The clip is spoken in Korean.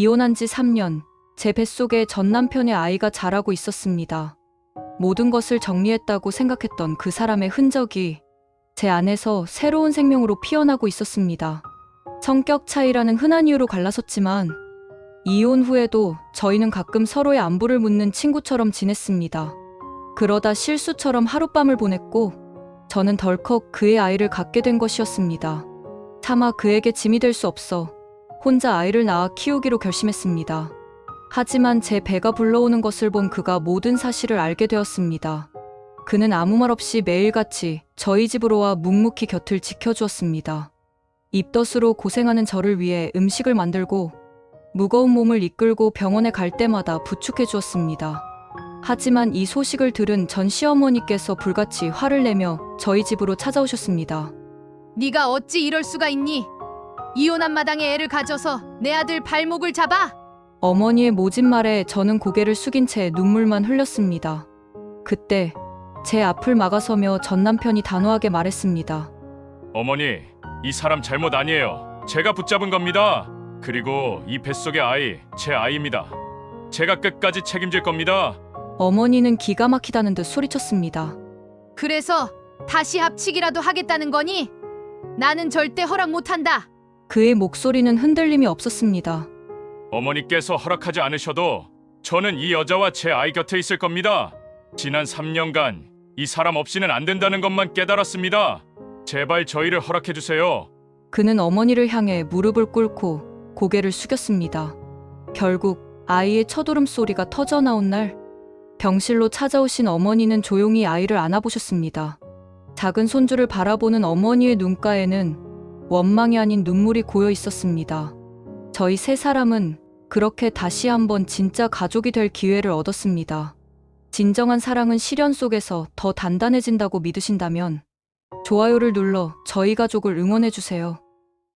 이혼한 지 3년, 제 뱃속에 전 남편의 아이가 자라고 있었습니다. 모든 것을 정리했다고 생각했던 그 사람의 흔적이 제 안에서 새로운 생명으로 피어나고 있었습니다. 성격 차이라는 흔한 이유로 갈라섰지만 이혼 후에도 저희는 가끔 서로의 안부를 묻는 친구처럼 지냈습니다. 그러다 실수처럼 하룻밤을 보냈고 저는 덜컥 그의 아이를 갖게 된 것이었습니다. 차마 그에게 짐이 될 수 없어 혼자 아이를 낳아 키우기로 결심했습니다. 하지만 제 배가 불러오는 것을 본 그가 모든 사실을 알게 되었습니다. 그는 아무 말 없이 매일같이 저희 집으로 와 묵묵히 곁을 지켜주었습니다. 입덧으로 고생하는 저를 위해 음식을 만들고 무거운 몸을 이끌고 병원에 갈 때마다 부축해 주었습니다. 하지만 이 소식을 들은 전 시어머니께서 불같이 화를 내며 저희 집으로 찾아오셨습니다. 네가 어찌 이럴 수가 있니? 이혼한 마당에 애를 가져서 내 아들 발목을 잡아? 어머니의 모진 말에 저는 고개를 숙인 채 눈물만 흘렸습니다. 그때 제 앞을 막아서며 전 남편이 단호하게 말했습니다. 어머니, 이 사람 잘못 아니에요. 제가 붙잡은 겁니다. 그리고 이 뱃속의 아이, 제 아이입니다. 제가 끝까지 책임질 겁니다. 어머니는 기가 막히다는 듯 소리쳤습니다. 그래서 다시 합치기라도 하겠다는 거니? 나는 절대 허락 못한다. 그의 목소리는 흔들림이 없었습니다. 어머니께서 허락하지 않으셔도 저는 이 여자와 제 아이 곁에 있을 겁니다. 지난 3년간 이 사람 없이는 안 된다는 것만 깨달았습니다. 제발 저희를 허락해 주세요. 그는 어머니를 향해 무릎을 꿇고 고개를 숙였습니다. 결국 아이의 첫울음 소리가 터져 나온 날 병실로 찾아오신 어머니는 조용히 아이를 안아보셨습니다. 작은 손주를 바라보는 어머니의 눈가에는 원망이 아닌 눈물이 고여 있었습니다. 저희 세 사람은 그렇게 다시 한번 진짜 가족이 될 기회를 얻었습니다. 진정한 사랑은 시련 속에서 더 단단해진다고 믿으신다면 좋아요를 눌러 저희 가족을 응원해주세요.